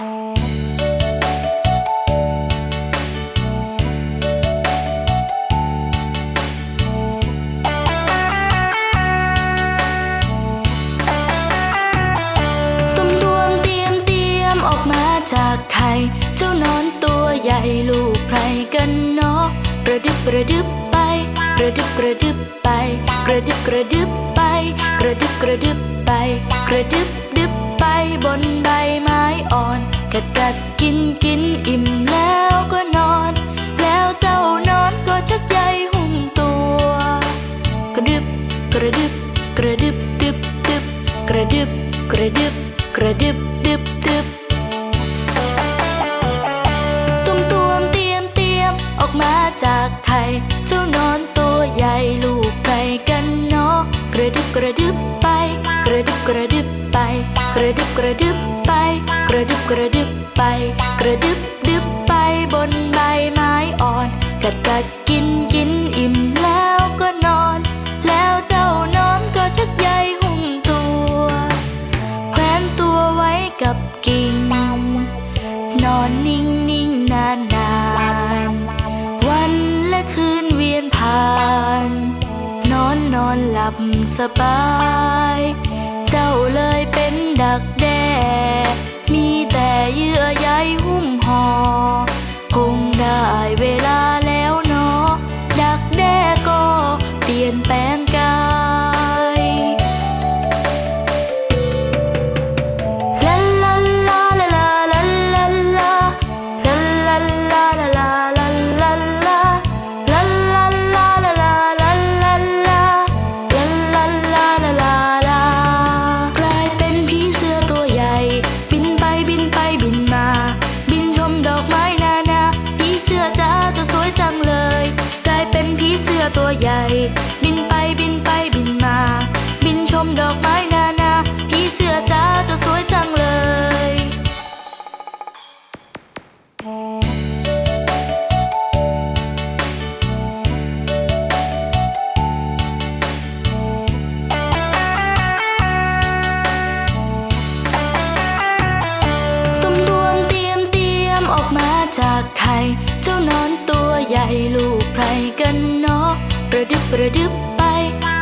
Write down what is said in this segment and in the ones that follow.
ตุ้มตวมเตรียมเตรียมออกมาจากไข่เจ้านอนตัวใหญ่ลูกไพรกันเนาะกระดึบกระดึบไป กระดึบกระดึบไป กระดึบกระดึบไป กระดึบกระดึบไป กระดึบดึบไปบนใบไม้อ่อน กัดกัดกินกินอิ่มแล้วก็นอน แล้วเจ้านอนก็ชักใยหุ้มตัว กระดึบกระดึบกระดึบดึบดึบกระดึบกระดึบกระดึบดึบดึบตุ้มตวมเตรียมเตรียมออกมาจากไข่เจ้านอนตัวใหญ่ลูกไก่กันเนาะกระดึบกระดึบไป กระดึบกระดึบไป กระดึบกระดึบ กระดึบกระดึบไป กระดึบดึบไปบนใบไม้อ่อน กัดกัดกินกินอิ่มแล้วก็นอน แล้วเจ้านอนก็ชักใยหุ้มตัวแขวนตัวไว้กับกิ่ง นอนนิ่งนิ่งนานนานๆวันและคืนเวียนผ่าน นอนนอนหลับสบาย เจ้าเลยเป็นดักแด้ แต่เยื่อใยหุ้มห่อ ตัวใหญ่ บินไปบินไปบินมา บินชมดอกไม้นานาผีเสื้อจ้าจะสวยจังเลยตุ้มตวมเตรียมเตรียมออกมาจากไข่เจ้านอนตัวใหญ่ลูกไพร ระดึบกระดึบไป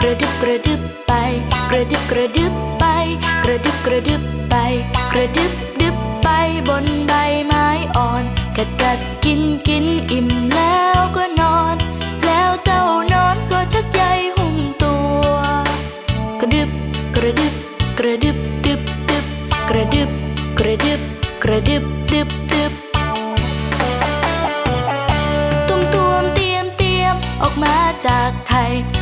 กระดึบกระดึบไป กระดึบกระดึบไป กระดึบกระดึบไป กระดึบดึบไปบนใบไม้อ่อนกัดกัดกินกินอิ่มแล้วก็นอน แล้วเจ้านอนก็ชักใยหุ้มตัว กระดึบกระดึบกระดึบดึบดึบกระดึบกระดึบกระดึบดึบดึบตุ้มตวมเตรียมเตรียมออกมาจาก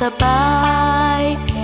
สบาย